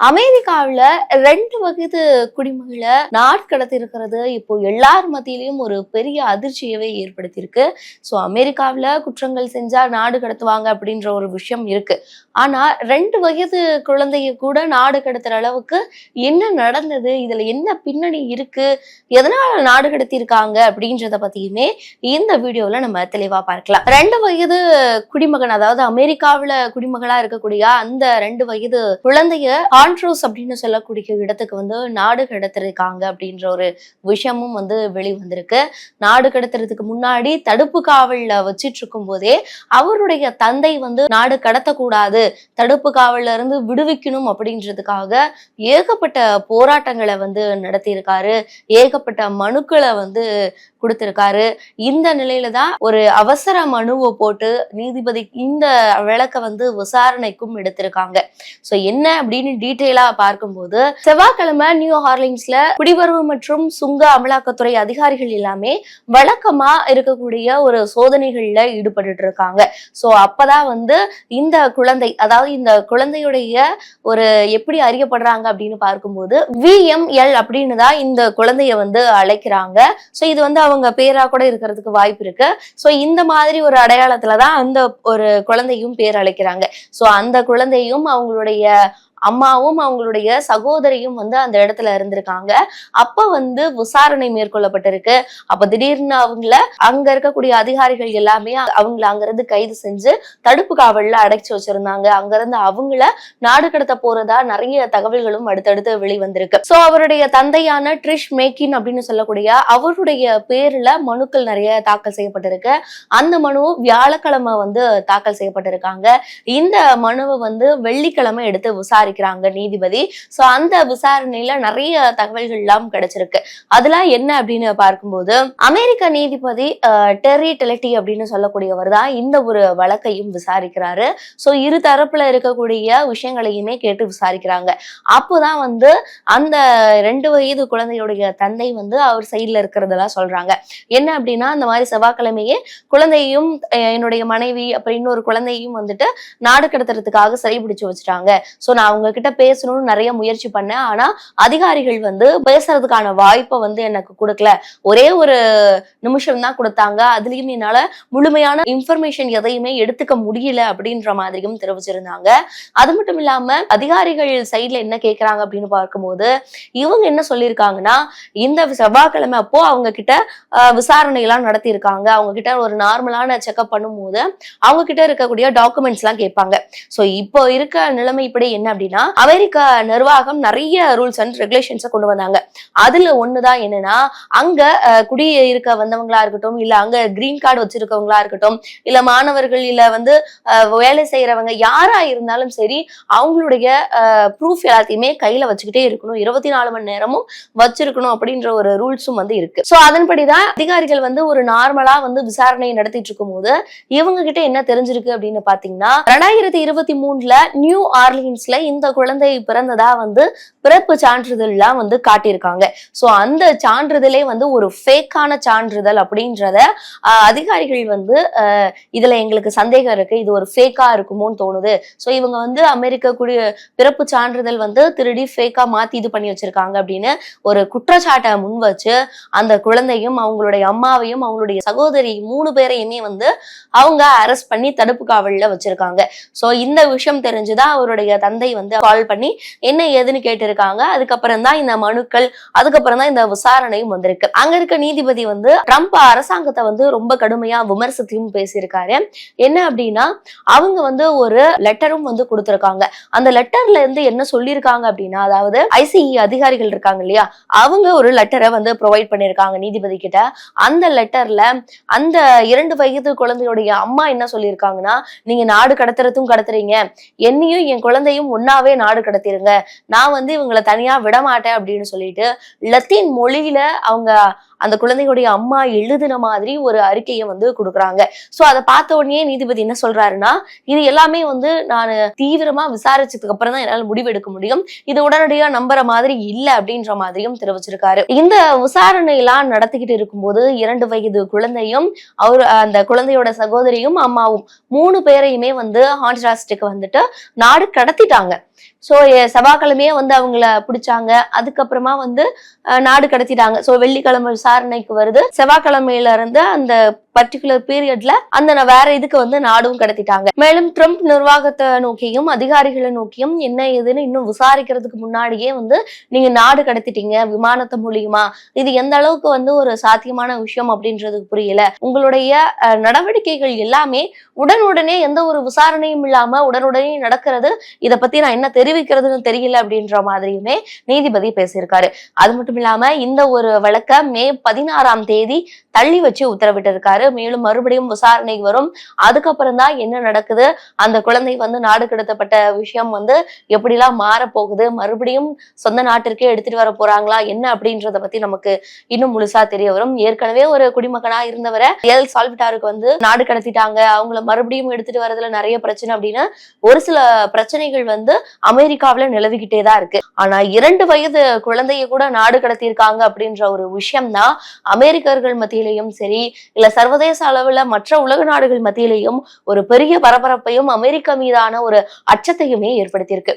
அமெரிக்காவுல ரெண்டு வயது குடிமகளை நாட்கடத்தி இருக்கிறது இப்போ எல்லார் மத்தியிலையும் ஒரு பெரிய அதிர்ச்சியவே ஏற்படுத்தியிருக்கு. ஸோ அமெரிக்காவுல குற்றங்கள் செஞ்சா நாடு கடத்துவாங்க அப்படின்ற ஒரு விஷயம் இருக்கு. ஆனா ரெண்டு வயது குழந்தைய கூட நாடு கடத்துற அளவுக்கு என்ன நடந்தது? இதுல என்ன பின்னணி இருக்கு? எதனால நாடு கடத்தியிருக்காங்க அப்படின்றத பத்தியுமே இந்த வீடியோல நம்ம தெளிவா பார்க்கலாம். ரெண்டு வயது குடிமகன் அதாவது அமெரிக்காவுல குடிமகளா இருக்கக்கூடிய அந்த ரெண்டு வயது குழந்தைய ஆண்ட்ரோஸ் அப்படின்னு சொல்லக்கூடிய இடத்துக்கு வந்து நாடு கடத்திருக்காங்க அப்படின்ற ஒரு விஷயமும் வந்து வெளிவந்திருக்கு. நாடு கடத்துறதுக்கு முன்னாடி தடுப்பு காவல்ல வச்சிட்டு இருக்கும் போதே அவருடைய தந்தை வந்து நாடு கடத்தக்கூடாது தடுப்பு காவல்ல இருந்து விடுவிக்கணும் அப்படின்றதுக்காக ஏகப்பட்ட போராட்டங்களை வந்து நடத்தியிருக்காரு. ஏகப்பட்ட மனுக்களை வந்து கொடுத்திருக்காரு. இந்த நிலையில தான் ஒரு அவசர மனுவை போட்டு நீதிபதி இந்த வழக்கை வந்து விசாரணைக்கும் எடுத்திருக்காங்க. சோ என்ன அப்படின்னு டீட்டெயிலா பார்க்கும்போது செவ்வாய்க்கிழமை நியூ ஹார்லிங்ஸ்ல குடிவரவு மற்றும் சுங்க அமலாக்கத்துறை அதிகாரிகள் எல்லாமே வழக்கமா இருக்கக்கூடிய ஒரு சோதனைகள்ல ஈடுபட்டு இருக்காங்க சோ அப்பதான் வந்து இந்த குழந்தை அதாவது இந்த குழந்தையுடைய ஒரு எப்படி அறியப்படுறாங்க அப்படின்னு பார்க்கும்போது விஎம்எல் அப்படின்னு தான் இந்த குழந்தைய வந்து அழைக்கிறாங்க. சோ இது வந்து அவங்க பேரா கூட இருக்கிறதுக்கு வாய்ப்பு இருக்கு. சோ இந்த மாதிரி ஒரு அடையாளத்துலதான் அந்த ஒரு குழந்தையும் பேர் அழைக்கிறாங்க. சோ அந்த குழந்தையும் அவங்களுடைய அம்மாவும் அவங்களுடைய சகோதரியும் வந்து அந்த இடத்துல இருந்திருக்காங்க. அப்ப வந்து விசாரணை மேற்கொள்ளப்பட்டிருக்கு. அப்ப திடீர்னு அவங்கள அங்க இருக்கக்கூடிய அதிகாரிகள் எல்லாமே அவங்கள அங்கிருந்து கைது செஞ்சு தடுப்பு காவல்ல அடைச்சு வச்சிருந்தாங்க. அங்கிருந்து அவங்கள நாடு கடத்த போறதா நிறைய தகவல்களும் அடுத்தடுத்து வெளிவந்திருக்கு. சோ அவருடைய தந்தையான ட்ரிஷ் மேக்கின் அப்படின்னு சொல்லக்கூடிய அவருடைய பேர்ல மனுக்கள் நிறைய தாக்கல் செய்யப்பட்டிருக்கு. அந்த மனு வியாழக்கிழமை வந்து தாக்கல் செய்யப்பட்டிருக்காங்க. இந்த மனுவை வந்து வெள்ளிக்கிழமை எடுத்து விசாரிக்கிறாங்க நீதிபதி. சோ அந்த விசாரணையில நிறைய தகவல்கள் எல்லாம் கிடைச்சிருக்கு. அதெல்லாம் என்ன அப்படின்னு பார்க்கும்போது அமெரிக்க நீதிபதி அஹ், டெர்ரி டெலட்டி அப்படின்னு சொல்லக்கூடியவர் தான் இந்த ஒரு வழக்கையும் விசாரிக்கிறாரு. சோ இரு தரப்புல இருக்கக்கூடிய விஷயங்களையுமே கேட்டு விசாரிக்கிறாங்க. அப்போதான் வந்து அந்த ரெண்டு வயது குழந்தையுடைய தந்தை வந்து அவர் சைட்ல இருக்கிறதெல்லாம் சொல்றாங்க. என்ன அப்படின்னா அந்த மாதிரி செவ்வாய்க்கிழமையே குழந்தையும் என்னுடைய மனைவி அப்புறம் இன்னொரு குழந்தையும் வந்துட்டு நாடு கடத்துறதுக்காக சிறை பிடிச்சு வச்சுட்டாங்க. சோ நான் அவங்க கிட்ட பேசணும்னு நிறைய முயற்சி பண்ணேன். ஆனா அதிகாரிகள் வந்து பேசுறதுக்கான வாய்ப்பை வந்து எனக்கு கொடுக்கல. ஒரே ஒரு நிமிஷம் தான் கொடுத்தாங்க. அதுலயும் என்னால முழுமையான இன்ஃபர்மேஷன் எதையுமே எடுத்துக்க முடியல அப்படின்ற மாதிரியும் தெரிவிச்சிருந்தாங்க. அது மட்டும் இல்லாம அதிகாரிகள் சைட்ல என்ன கேக்குறாங்க அப்படின்னு பார்க்கும்போது இவங்க என்ன சொல்லியிருக்காங்கன்னா இந்த செவ்வாய்க்கிழமை அப்போ அவங்க கிட்ட விசாரணை எல்லாம் நடத்தியிருக்காங்க. அவங்க கிட்ட ஒரு நார்மலான செக்அப் பண்ணும்போது அவங்க கிட்ட இருக்கக்கூடிய டாக்குமெண்ட்ஸ் எல்லாம் கேட்பாங்க. சோ இப்போ இருக்க நிலைமை இப்படி என்ன அப்படின்னு அமெரிக்கா நிர்வாகம் நிறைய ரூல்ஸ் அண்ட் ரெகுலேஷன்ஸை கொண்டு வந்தாங்க. அதுல ஒண்ணுதான் என்னன்னா அங்க குடியிருக்க வந்தவங்களா இருக்கட்டும் இல்ல அங்க கிரீன் கார்டு வச்சிருக்கவங்களா இருக்கட்டும் இல்ல மாணவர்கள் இல்ல வந்து வேலை செய்யறவங்க யாரா இருந்தாலும் சரி அவங்களுடைய ப்ரூஃப் எல்லாத்தையுமே கையில வச்சுக்கிட்டே இருக்கணும். இருபத்தி நாலு மணி நேரமும் வச்சிருக்கணும் அப்படின்ற ஒரு ரூல்ஸும் வந்து இருக்கு. சோ அதன்படிதான் அதிகாரிகள் வந்து ஒரு நார்மலா வந்து விசாரணை நடத்திட்டு இருக்கும் போது இவங்க கிட்ட என்ன தெரிஞ்சிருக்கு அப்படின்னு பாத்தீங்கன்னா ரெண்டாயிரத்தி இருபத்தி மூணுல நியூ ஆர்லின்ஸ்ல இந்த குழந்தை பிறந்ததா வந்து பிறப்பு சான்றிதழ்லாம் வந்து காட்டியிருக்காங்க. ஸோ அந்த சான்றிதழே வந்து ஒரு ஃபேக்கான சான்றிதழ் அப்படின்றத அதிகாரிகள் வந்து ஆஹ், இதுல எங்களுக்கு சந்தேகம் இருக்கு. இது ஒரு ஃபேக்கா இருக்குமோன்னு தோணுது. ஸோ இவங்க வந்து அமெரிக்க குடி பிறப்பு சான்றிதழ் வந்து திருடி ஃபேக்கா மாத்தி இது பண்ணி வச்சிருக்காங்க அப்படின்னு ஒரு குற்றச்சாட்டை முன் வச்சு அந்த குழந்தையும் அவங்களுடைய அம்மாவையும் அவங்களுடைய சகோதரி மூணு பேரையுமே வந்து அவங்க அரெஸ்ட் பண்ணி தடுப்பு காவலில் வச்சிருக்காங்க. ஸோ இந்த விஷயம் தெரிஞ்சுதான் அவருடைய தந்தை வந்து வந்து கால் பண்ணி என்ன ஏதுன்னு கேட்டிருக்காங்க? அதுக்கப்புறம் தான் இந்த மனுக்கள் அதுக்கப்புறம் தான் இந்த விசாரணையும் வந்திருக்கு. அங்க இருக்க நீதிபதி வந்து ட்ரம்ப் அரசாங்கத்தை வந்து ரொம்ப கடுமையா விமர்சித்தையும் பேசியிருக்காரு. என்ன அப்படின்னா அவங்க வந்து ஒரு லெட்டரும் வந்து கொடுத்திருக்காங்க. அந்த லெட்டர்ல இருந்து என்ன சொல்லியிருக்காங்க அப்படின்னா அதாவது ஐசிஇ அதிகாரிகள் இருக்காங்க இல்லையா அவங்க ஒரு லெட்டரை வந்து ப்ரொவைட் பண்ணியிருக்காங்க நீதிபதி கிட்ட. அந்த லெட்டர்ல அந்த இரண்டு வயது குழந்தையுடைய அம்மா என்ன சொல்லியிருக்காங்கன்னா நீங்க நாடு கடத்துறதும் கடத்துறீங்க. என்னையும் என் குழந்தையும் ஒன்னா ஒன்னாவே நாடு கடத்திருங்க. நான் வந்து இவங்களை தனியா விடமாட்டேன் அப்படின்னு சொல்லிட்டு லத்தீன் மொழியில அவங்க அந்த குழந்தையுடைய அம்மா எழுதின மாதிரி ஒரு அறிக்கையை வந்து கொடுக்குறாங்க. ஸோ அதை பார்த்த உடனே நீதிபதி என்ன சொல்றாருன்னா இது எல்லாமே வந்து நான் தீவிரமா விசாரிச்சதுக்கு அப்புறம் தான் என்னால் முடிவெடுக்க முடியும். இது உடனடியா நம்புற மாதிரி இல்ல அப்படின்ற மாதிரியும் தெரிவிச்சிருக்காரு. இந்த விசாரணை எல்லாம் நடத்திக்கிட்டு இருக்கும்போது இரண்டு வயது குழந்தையும் அவர் அந்த குழந்தையோட சகோதரியும் அம்மாவும் மூணு பேரையுமே வந்து ஹான்ஸ்டாஸ்டுக்கு வந்துட்டு நாடு கடத்திட்டாங்க. ஸோ செவ்வாய்க்கிழமையே வந்து அவங்கள பிடிச்சாங்க. அதுக்கப்புறமா வந்து நாடு கடத்திட்டாங்க. ஸோ வெள்ளிக்கிழமை விசாரணைக்கு வருது. செவ்வாய்க்கிழமையில இருந்து அந்த பர்டிகுலர் பீரியட்ல அந்த ந- வேற இதுக்கு வந்து நாடும் கடத்திட்டாங்க. மேலும் ட்ரம்ப் நிர்வாகத்தை நோக்கியும் அதிகாரிகளை நோக்கியும் என்ன ஏதுன்னு இன்னும் விசாரிக்கிறதுக்கு முன்னாடியே வந்து நீங்க நாடு கடத்திட்டீங்க விமானத்தை மூலியமா. இது எந்த அளவுக்கு வந்து ஒரு சாத்தியமான விஷயம் அப்படின்றதுக்கு புரியல. உங்களுடைய நடவடிக்கைகள் எல்லாமே உடனுடனே எந்த ஒரு விசாரணையும் இல்லாம உடனுடனே நடக்கிறது. இதை பத்தி நான் என்ன தெரிவிக்கிறதுன்னு தெரியல அப்படின்ற மாதிரியுமே நீதிபதி பேசியிருக்காரு. அது மட்டும் இல்லாம இந்த ஒரு வழக்க மே பதினாறாம் தேதி தள்ளி வச்சு உத்தரவிட்டிருக்காரு. மேலும் மறுபடியும் விசாரணை வரும். அதுக்கப்புறம் தான் என்ன நடக்குது? அந்த குழந்தை வந்து நாடு கடத்தப்பட்ட விஷயம் வந்து எப்படிலாம் மாறப்போகுது? மறுபடியும் சொந்த நாட்டிற்கே எடுத்துட்டு வர போறாங்களா? என்ன அப்படின்றத பத்தி நமக்கு இன்னும் முழுசா தெரிய வரும். ஏற்கனவே ஒரு குடிமகனா இருந்தவரை எல் சால்விட்டாருக்கு வந்து நாடு கடத்திட்டாங்க. அவங்கள மறுபடியும் எடுத்துட்டு வரதுல நிறைய பிரச்சனை அப்படின்னு ஒரு சில பிரச்சனைகள் வந்து அமெரிக்காவில நிலவிக்கிட்டே தான் இருக்கு. ஆனா இரண்டு வயது குழந்தைய கூட நாடு கடத்தியிருக்காங்க அப்படின்ற ஒரு விஷயம் தான் அமெரிக்கர்கள் மத்தியிலையும் சரி இல்ல சர்வதேச அளவுல மற்ற உலக நாடுகள் மத்தியிலையும் ஒரு பெரிய பரபரப்பையும் அமெரிக்கா மீதான ஒரு அச்சத்தையுமே ஏற்படுத்தியிருக்கு.